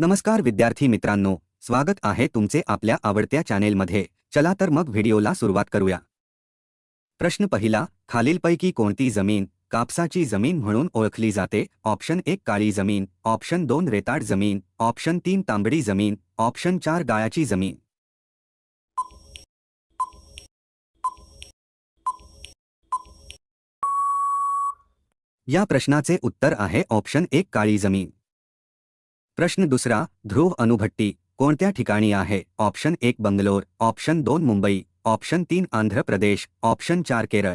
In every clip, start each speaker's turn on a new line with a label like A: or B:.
A: नमस्कार विद्यार्थी मित्रांनो स्वागत आहे तुमचे आपल्या आवडत्या चॅनेलमध्ये. चला तर मग व्हिडिओला सुरुवात करूया. प्रश्न पहिला खालीलपैकी कोणती जमीन कापसाची जमीन म्हणून ओळखली जाते? ऑप्शन एक काळी जमीन. ऑप्शन दोन रेताड जमीन. ऑप्शन तीन तांबडी जमीन. ऑप्शन चार गाळाची जमीन. या प्रश्नाचे उत्तर आहे ऑप्शन एक काळी जमीन. प्रश्न दुसरा, ध्रुव अणुभट्टी कोणत्या ठिकाणी आहे? ऑप्शन एक, बंगलोर, ऑप्शन दोन, मुंबई, ऑप्शन तीन, आंध्र प्रदेश, ऑप्शन चार, केरळ.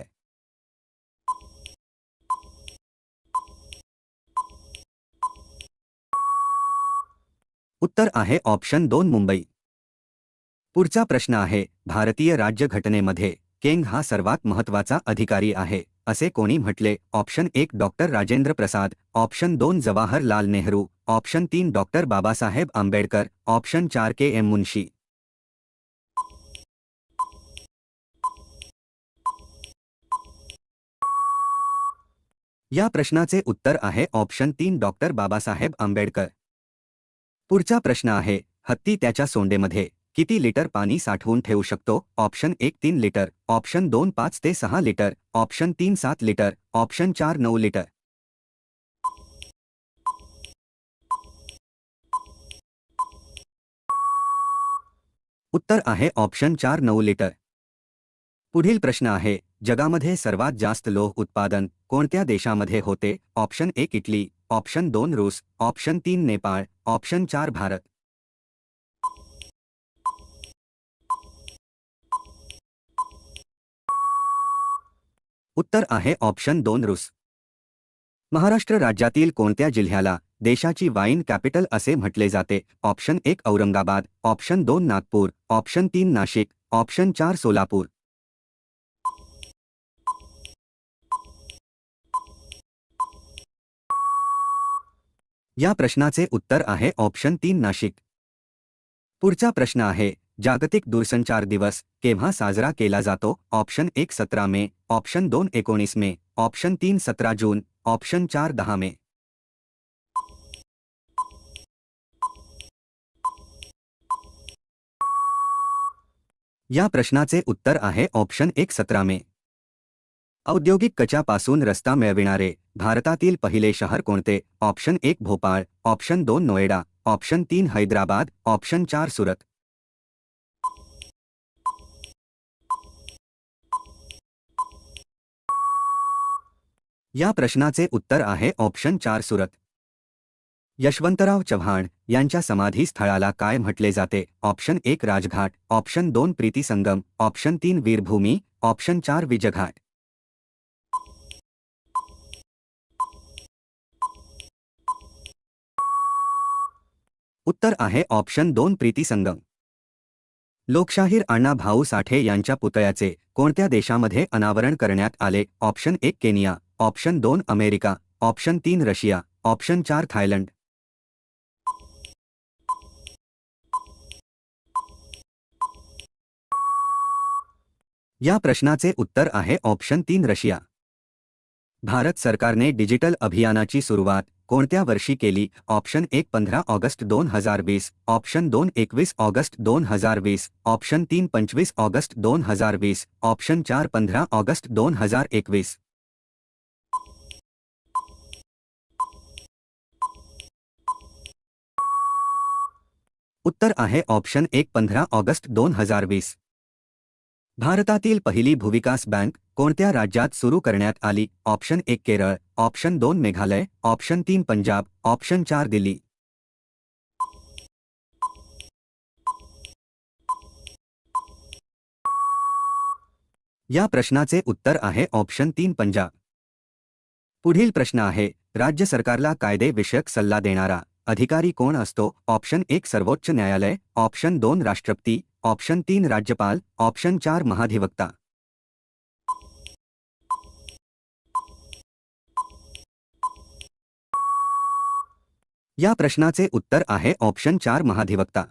A: उत्तर आहे, ऑप्शन दोन, मुंबई. पुढचा प्रश्न आहे, भारतीय राज्यघटनेमध्ये केंग हा सर्वात महत्वाचा अधिकारी आहे. असे कोणी म्हटले ऑप्शन एक डॉक्टर राजेंद्र प्रसाद ऑप्शन दोन जवाहरलाल नेहरू ऑप्शन तीन डॉक्टर बाबासाहेब आंबेडकर ऑप्शन चार के एम मुन्शी या प्रश्नाचे उत्तर आहे ऑप्शन तीन डॉक्टर बाबासाहेब आंबेडकर. पुढचा प्रश्न आहे हत्ती त्याच्या सोंडेमध्ये. किती लिटर पाणी साठवून ठेवू शकतो? ऑप्शन एक तीन लिटर, ऑप्शन दोन पाच ते सहा लिटर, ऑप्शन तीन सात लिटर, ऑप्शन चार नऊ लिटर. उत्तर आहे ऑप्शन चार नऊ लिटर. पुढील प्रश्न आहे, जगामध्ये सर्वात जास्त लोह उत्पादन कोणत्या देशामध्ये होते? ऑप्शन एक इटली, ऑप्शन दोन रूस, ऑप्शन तीन नेपाळ, ऑप्शन चार भारत. उत्तर आहे ऑप्शन दोन रूस. महाराष्ट्र राज्यातील कोणत्या जिल्ह्याला देशाची वाईन कॅपिटल असे म्हटले जाते? ऑप्शन एक औरंगाबाद ऑप्शन दोन नागपूर ऑप्शन तीन नाशिक ऑप्शन चार सोलापूर. या प्रश्नाचे उत्तर आहे ऑप्शन तीन नाशिक. पुढचा प्रश्न आहे जागतिक दूरसंचार दिवस केव्हा साजरा केला जातो? ऑप्शन एक सतरा मे ऑप्शन दोन एकोणीस मे ऑप्शन तीन सतरा जून ऑप्शन चार दहा मे. या प्रश्नाचे उत्तर आहे ऑप्शन एक सतरा मे. औद्योगिक कचापासून रस्ता मिळविणारे भारतातील पहिले शहर कोणते? ऑप्शन एक भोपाळ ऑप्शन दोन नोएडा ऑप्शन तीन हैदराबाद ऑप्शन चार सुरत. या प्रश्नाचे उत्तर आहे ऑप्शन चार सुरत. यशवंतराव चव्हाण यांच्या समाधी स्थळाला काय म्हटले जाते? ऑप्शन एक राजघाट ऑप्शन दोन प्रीतीसंगम ऑप्शन तीन वीरभूमी ऑप्शन चार विजघाट. उत्तर आहे ऑप्शन दोन प्रीतीसंगम लोकशाहीर अण्णा भाऊ साठे यांच्या पुतळ्याचे कोणत्या देशामध्ये अनावरण करण्यात आले? ऑप्शन एक केनिया ऑप्शन दोन अमेरिका ऑप्शन तीन रशिया ऑप्शन चार थायलंड. या प्रश्नाचे उत्तर आहे ऑप्शन तीन रशिया. भारत सरकारने डिजिटल अभियानाची सुरुवात कोणत्या वर्षी केली? ऑप्शन एक पंधरा ऑगस्ट दोन हजार वीस ऑप्शन दोन एकवीस ऑगस्ट दोन हजार वीस ऑप्शन तीन पंचवीस ऑगस्ट दोन हजार वीस ऑप्शन चार पंधरा ऑगस्ट दोन हजार एकवीस. उत्तर आहे ऑप्शन एक पंधरा ऑगस्ट दोन हजार वीस. भारतातील पहिली भूविकास बँक कोणत्या राज्यात सुरू करण्यात आली? ऑप्शन एक केरळ ऑप्शन दोन मेघालय ऑप्शन तीन पंजाब ऑप्शन चार दिल्ली. या प्रश्नाचे उत्तर आहे ऑप्शन तीन पंजाब. पुढील प्रश्न आहे राज्य सरकारला कायदे विषयक सल्ला देणारा. अधिकारी कोण असतो? ऑप्शन एक सर्वोच्च न्यायालय ऑप्शन दोन राष्ट्रपती ऑप्शन तीन राज्यपाल ऑप्शन चार महाधिवक्ता. या प्रश्नाचे उत्तर आहे ऑप्शन चार महाधिवक्ता.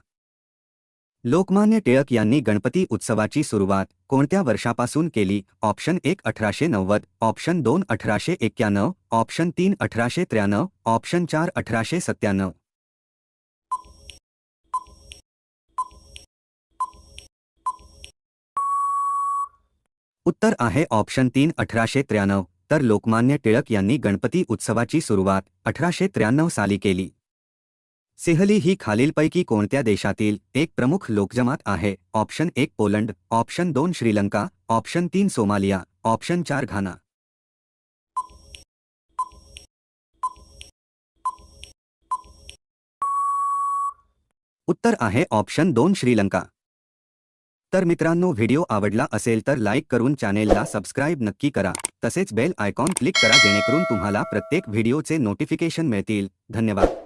A: लोकमान्य टिळक यांनी गणपती उत्सवाची सुरुवात कोणत्या वर्षापासून केली? ऑप्शन एक अठराशे नव्वद ऑप्शन दोन अठराशे एक्क्याण्णव ऑप्शन तीन अठराशे त्र्याण्णव ऑप्शन चार अठराशे सत्त्याण्णव. उत्तर आहे ऑप्शन तीन अठराशे त्र्याण्णव तर लोकमान्य टिळक यांनी गणपती उत्सवाची सुरुवात अठराशे त्र्याण्णव साली केली. सिहली ही खालीलपैकी कोणत्या देशातील एक प्रमुख लोकजमात आहे? ऑप्शन एक पोलंड, ऑप्शन दोन श्रीलंका, ऑप्शन तीन सोमालिया, ऑप्शन चार घाना. उत्तर आहे ऑप्शन दोन श्रीलंका. तर मित्रांनो, व्हिडिओ आवडला असेल तर लाईक करून चॅनेलला सबस्क्राईब नक्की करा. तसेच बेल आयकॉन क्लिक करा जेणेकरून तुम्हाला प्रत्येक व्हिडिओचे नोटिफिकेशन मिळतील. धन्यवाद.